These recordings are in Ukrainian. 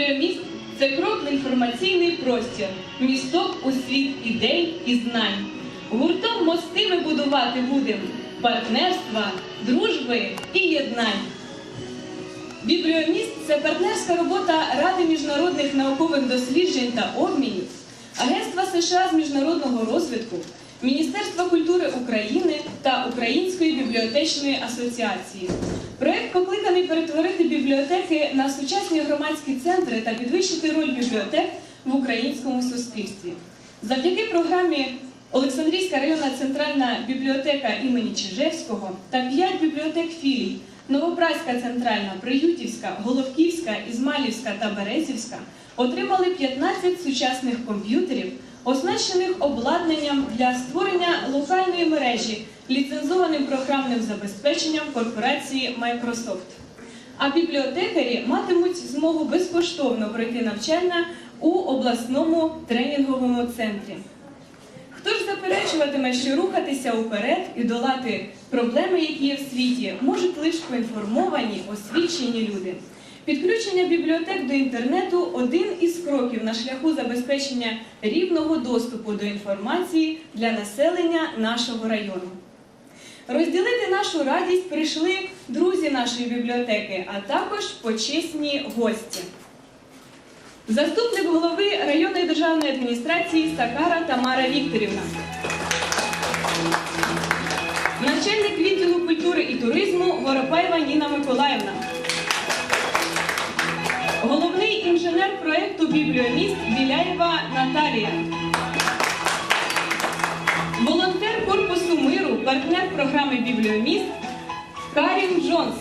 Бібліоміст це крок інформаційний простір, місток у світ ідей і знань. Гуртом мости ми будувати будемо партнерства, дружби і єднань. Бібліоміст це партнерська робота Ради міжнародних наукових досліджень та обмінів, Агентства США з міжнародного розвитку, Міністерства культури України та Української бібліотечної асоціації. Проект покликаний перетворити бібліотеки на сучасні громадські центри та підвищити роль бібліотек в українському суспільстві. Завдяки програмі Олександрійська районна центральна бібліотека імені Чижевського та п'ять бібліотек філій Новопраська центральна, Приютівська, Головківська, Ізмалівська та Березівська отримали 15 сучасних комп'ютерів, оснащених обладнанням для створення локальної мережі ліцензованим програмним забезпеченням корпорації Microsoft. А бібліотекарі матимуть змогу безкоштовно пройти навчання у обласному тренінговому центрі. Хто ж заперечуватиме, що рухатися уперед і долати проблеми, які є в світі, можуть лише поінформовані, освічені люди. Підключення бібліотек до інтернету один із кроків на шляху забезпечення рівного доступу до інформації для населення нашого району. Розділити нашу радість прийшли друзі нашої бібліотеки, а також почесні гості. Заступник голови районної державної адміністрації Сакара Тамара Вікторівна. Начальник відділу культури і туризму Воропаєва Ніна Миколаївна. Головний інженер проєкту Бібліоміст Біляєва Наталія. Волонтер Корпусу миру, партнер програми Бібліоміст Карін Джонс.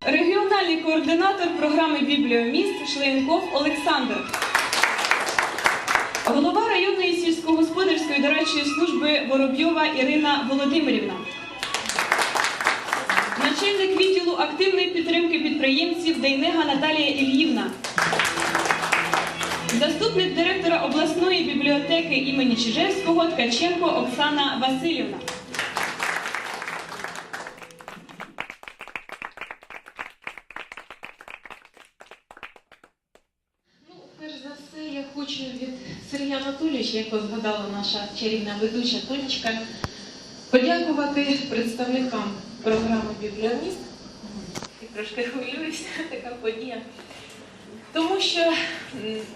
Регіональний координатор програми Бібліоміст Шлейнков Олександр. Голова районної сільськогосподарської дорадчої служби Воробйова Ірина Володимирівна. Начальник відділу активної підтримки підприємців Дейнега Наталія Ільївна. Заступник директора обласної бібліотеки імені Чижевського Ткаченко Оксана Васильівна. Ну, хочу від Сергія Анатолійовича, як згадала наша чарівна ведуча Тонечка, подякувати представникам програми Бібліоміст. І трошки хвилююся, така подія. Тому що,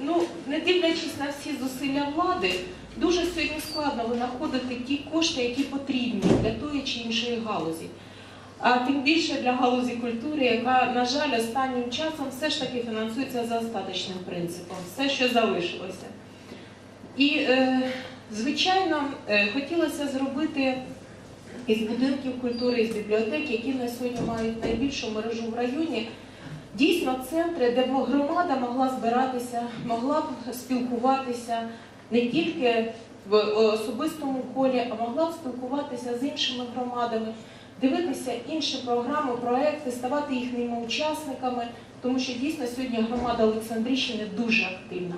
ну, не дивлячись на всі зусилля влади, дуже сьогодні складно винаходити ті кошти, які потрібні для тої чи іншої галузі. А тим більше для галузі культури, яка, на жаль, останнім часом все ж таки фінансується за остаточним принципом, все, що залишилося. І, е, звичайно, е, хотілося зробити із будинків культури, із бібліотек, які на сьогодні мають найбільшу мережу в районі, дійсно центри, де б громада могла збиратися, могла б спілкуватися не тільки в особистому колі, а могла б спілкуватися з іншими громадами дивитися інші програми, проекти, ставати їхніми учасниками, тому що дійсно сьогодні громада Олександрійщини дуже активна.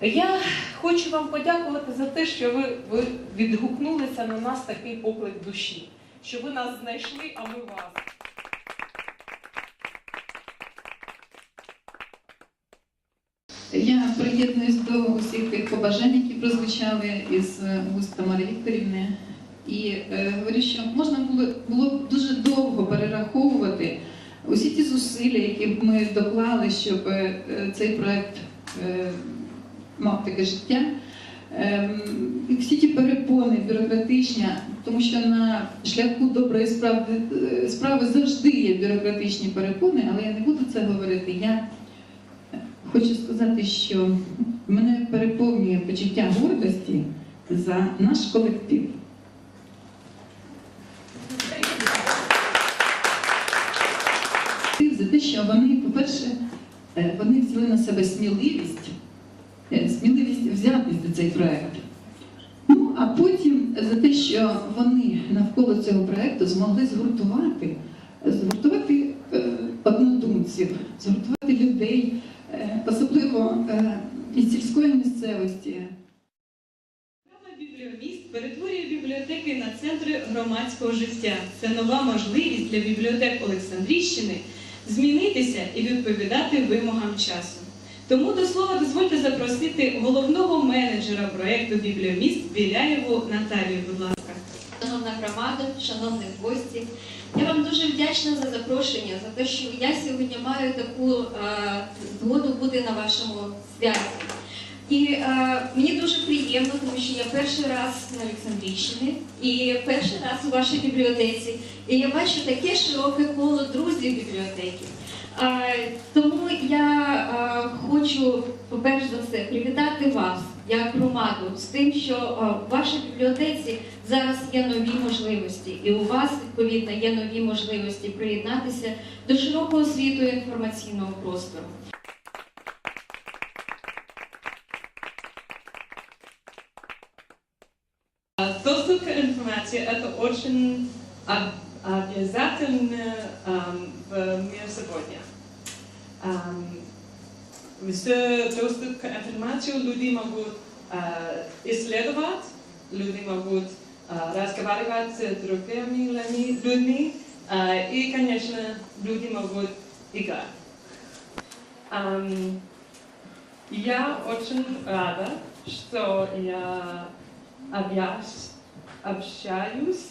Я хочу вам подякувати за те, що ви, ви відгукнулися на нас такий поклик душі, що ви нас знайшли, а ми вас. Я приєднуюсь до усіх тих побажань, які прозвучали із вуст Тамари Вікторівни. І е, говорю, що можна було, було б дуже довго перераховувати усі ті зусилля, які б ми доклали, щоб е, цей проект е, мав таке життя. Ем, всі ті перепони бюрократичні, тому що на шляху доброї справи, е, справи завжди є бюрократичні перепони, але я не буду це говорити. Я Хочу сказати, що мене переповнює почуття гордості за наш колектив. За те, що вони, по-перше, е, вони взяли на себе сміливість, сміливість взятись до цей проект. Ну, а потім за те, що вони навколо цього проекту змогли згуртувати, згуртувати е, однодумців, згуртувати людей, е, особливо е, із сільської місцевості. Бібліоміст перетворює бібліотеки на центри громадського життя. Це нова можливість для бібліотек Олександрійщини змінитися і відповідати вимогам часу. Тому до слова дозвольте запросити головного менеджера проєкту Бібліоміст Біляєву Наталію, будь ласка. Шановна громада, шановні гості, я вам дуже вдячна за запрошення, за те, що я сьогодні маю таку е, згоду бути на вашому святі. І е, мені дуже приємно, тому що я перший раз на Олександрійщині і перший раз у вашій бібліотеці. І я бачу таке широке коло друзів бібліотеки. Е, тому я е, хочу, по-перше за все, привітати вас як громаду з тим, що е, в вашій бібліотеці зараз є нові можливості, і у вас відповідно є нові можливості приєднатися до широкого світу інформаційного простору. Доступ к информации – это очень об- обязательно в мире сегодня. Эм, С доступ к информации люди могут э, исследовать, люди могут э, разговаривать с другими людьми- людьми, э, и, конечно, люди могут играть. Эм, Я очень рада, что я объяс- общаюсь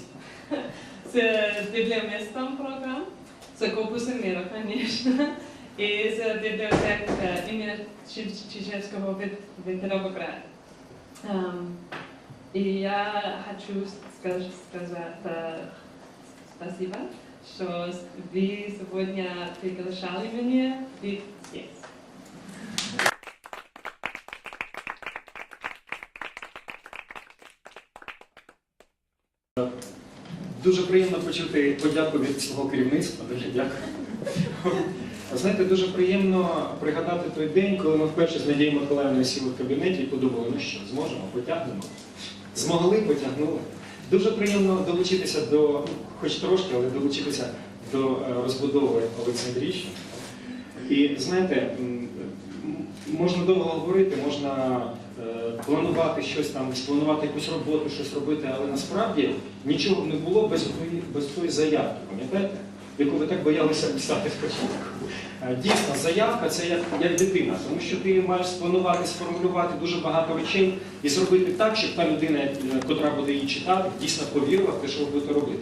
с библиоместом программ, с корпусом мира, конечно, и с библиотекой э, имени Чи- Чижевского в Петрограде. Эм, И я хочу скаж- сказать э, спасибо, что вы сегодня приглашали меня быть здесь. Дуже приємно почути подяку від свого керівництва. Дуже дякую. Знаєте, дуже приємно пригадати той день, коли ми вперше з Надією Миколаївною сіли в кабінеті і подумали, ну що, зможемо, потягнемо. Змогли, потягнули. Дуже приємно долучитися до, ну, хоч трошки, але долучитися до е, розбудови Олександрійщини. І знаєте, можна довго говорити, можна е, планувати щось там, спланувати якусь роботу, щось робити, але насправді нічого б не було без тої, без тої заявки, пам'ятаєте? Яку ви так боялися писати спочатку. Е, Дійсно, заявка це як, як дитина, тому що ти маєш спланувати, сформулювати дуже багато речей і зробити так, щоб та людина, е, котра буде її читати, дійсно повірила в те, що ви будете робити.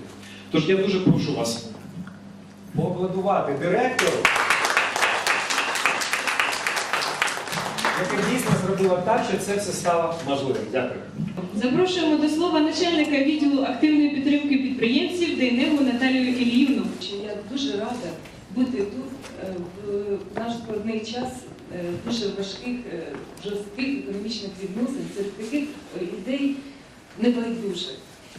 Тож я дуже прошу вас поаплодувати директору, яка дійсно зробила так, що це все стало можливим. Дякую. Запрошуємо до слова начальника відділу активної підтримки підприємців ДНЕВу Наталію Іліївну. що я дуже рада бути тут е, в наш складний час е, дуже важких, е, жорстких економічних відносин, серед таких ідей небайдужих,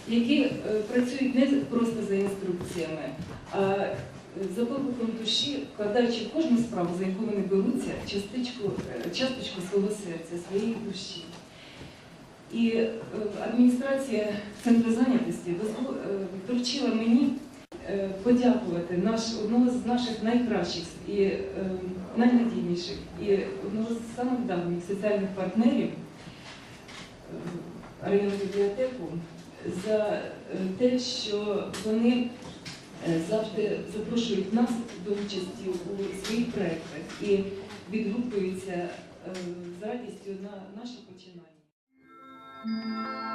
які працюють не просто за інструкціями, а за покликом душі, вкладаючи в кожну справу, за яку вони беруться, частичку, часточку свого серця, своєї душі. І е, адміністрація центру зайнятості дозво- е, доручила мені е, подякувати наш, одного з наших найкращих і найнадійніших і одного з самих давніх соціальних партнерів районну бібліотеку за те, що вони завжди запрошують нас до участі у своїх проєктах і відгукуються з радістю на наші починання. Música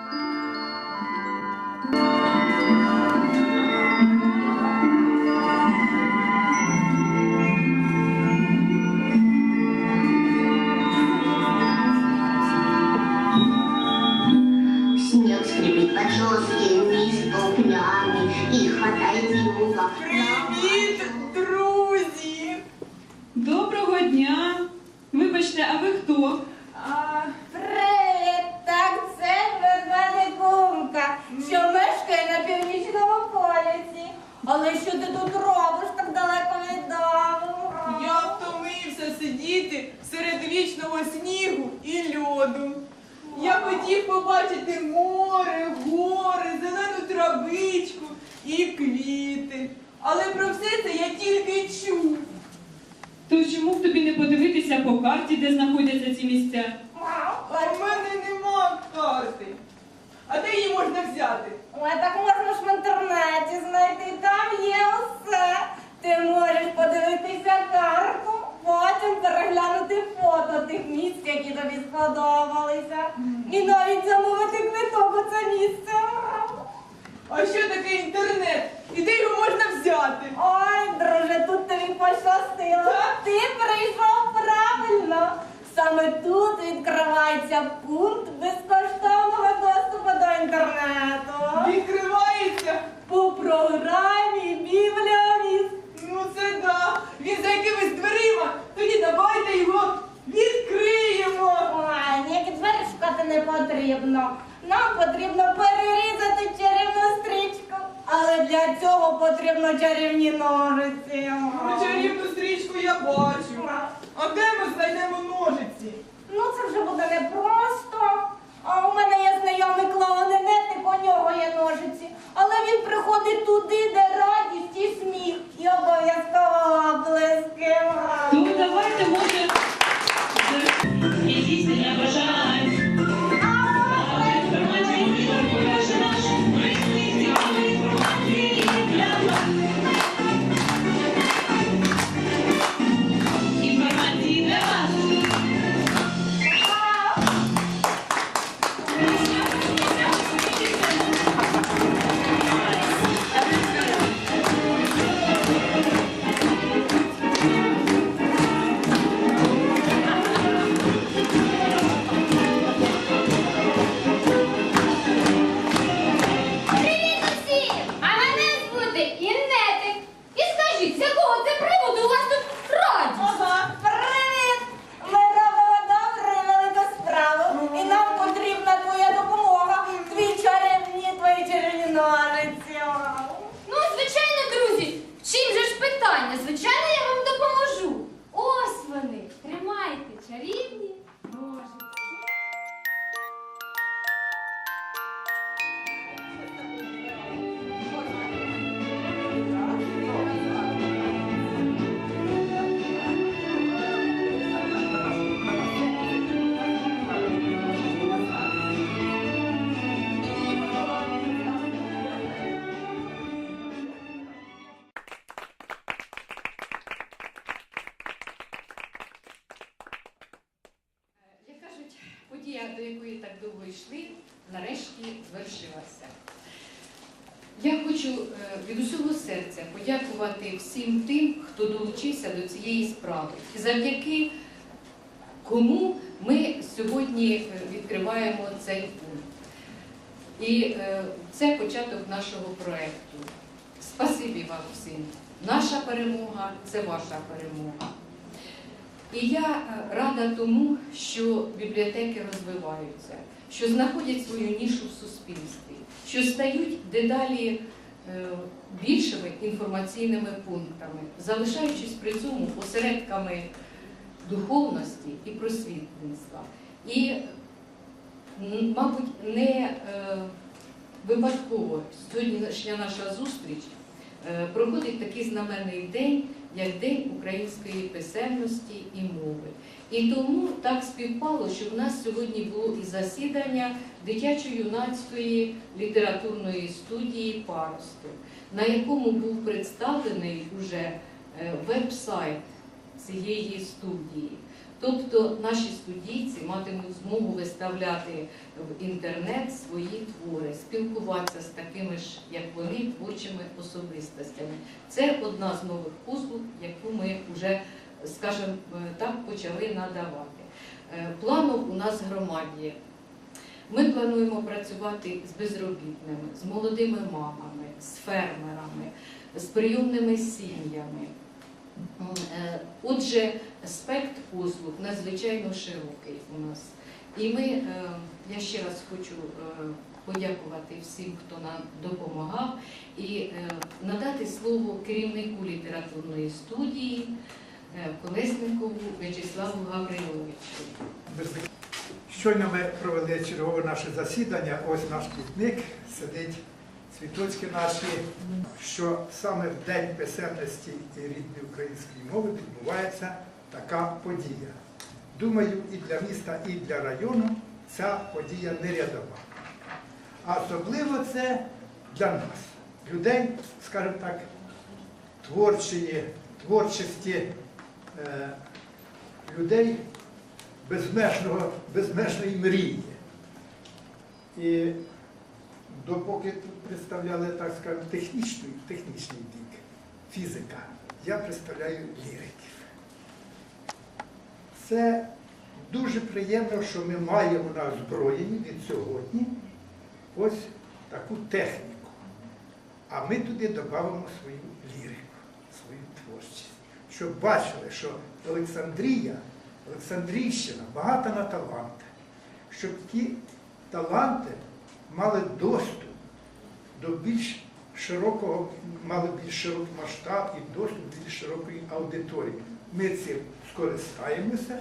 Tú te Я хочу е, від усього серця подякувати всім тим, хто долучився до цієї справи, і завдяки кому ми сьогодні е, відкриваємо цей пункт. І е, це початок нашого проєкту. Спасибі вам всім. Наша перемога це ваша перемога. І я рада тому, що бібліотеки розвиваються, що знаходять свою нішу в суспільстві, що стають дедалі е, більшими інформаційними пунктами, залишаючись при цьому осередками духовності і просвітництва. І, мабуть, не е, випадково сьогоднішня наша зустріч е, проходить такий знаменний день, як День української писемності і мови. І тому так співпало, що в нас сьогодні було і засідання дитячо-юнацької літературної студії Паросток, на якому був представлений уже е, веб-сайт цієї студії. Тобто наші студійці матимуть змогу виставляти в інтернет свої твори, спілкуватися з такими ж, як вони, творчими особистостями. Це одна з нових послуг, яку ми вже, скажімо так, почали надавати. Е, Планов у нас громаді. Ми плануємо працювати з безробітними, з молодими мамами, з фермерами, з прийомними сім'ями. Е, Отже, спектр послуг надзвичайно широкий у нас. І ми, е, я ще раз хочу е, подякувати всім, хто нам допомагав, і надати слово керівнику літературної студії Колесникову В'ячеславу Гавриловичу. Щойно ми провели чергове наше засідання. Ось наш квітник сидить цвіточки наші, що саме в День писемності і рідної української мови відбувається така подія. Думаю, і для міста, і для району ця подія не рядова. А особливо це для нас, людей, скажімо так, творчої, творчості е, людей безмежної мрії. І допоки тут представляли, так скажемо, технічний, технічний бік, фізика, я представляю ліриків. Це дуже приємно, що ми маємо на озброєнні від сьогодні ось таку техніку. А ми туди додамо свою лірику, свою творчість. Щоб бачили, що Олександрія, Олександрійщина багата на таланти, щоб ті таланти мали доступ до більш широкого, мали більш широкий масштаб і доступ до більш широкої аудиторії. Ми цим скористаємося,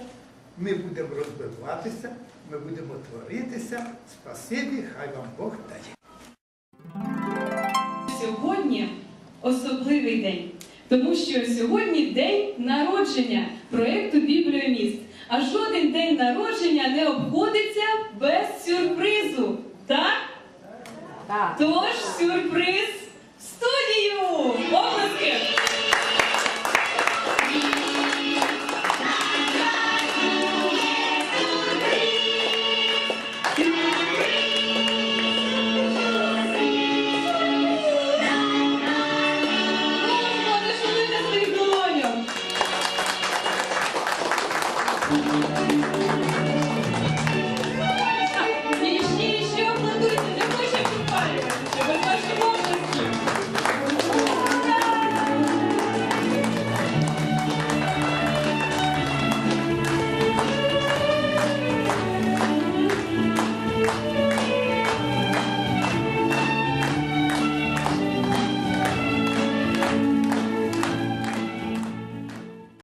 ми будемо розвиватися, ми будемо творитися. Спасибі, хай вам Бог дає. Сьогодні особливий день, тому що сьогодні день народження проєкту Бібліоміст. А жоден день народження не обходиться без сюрпризу. Так? Так. Тож сюрприз в студію! Обласки!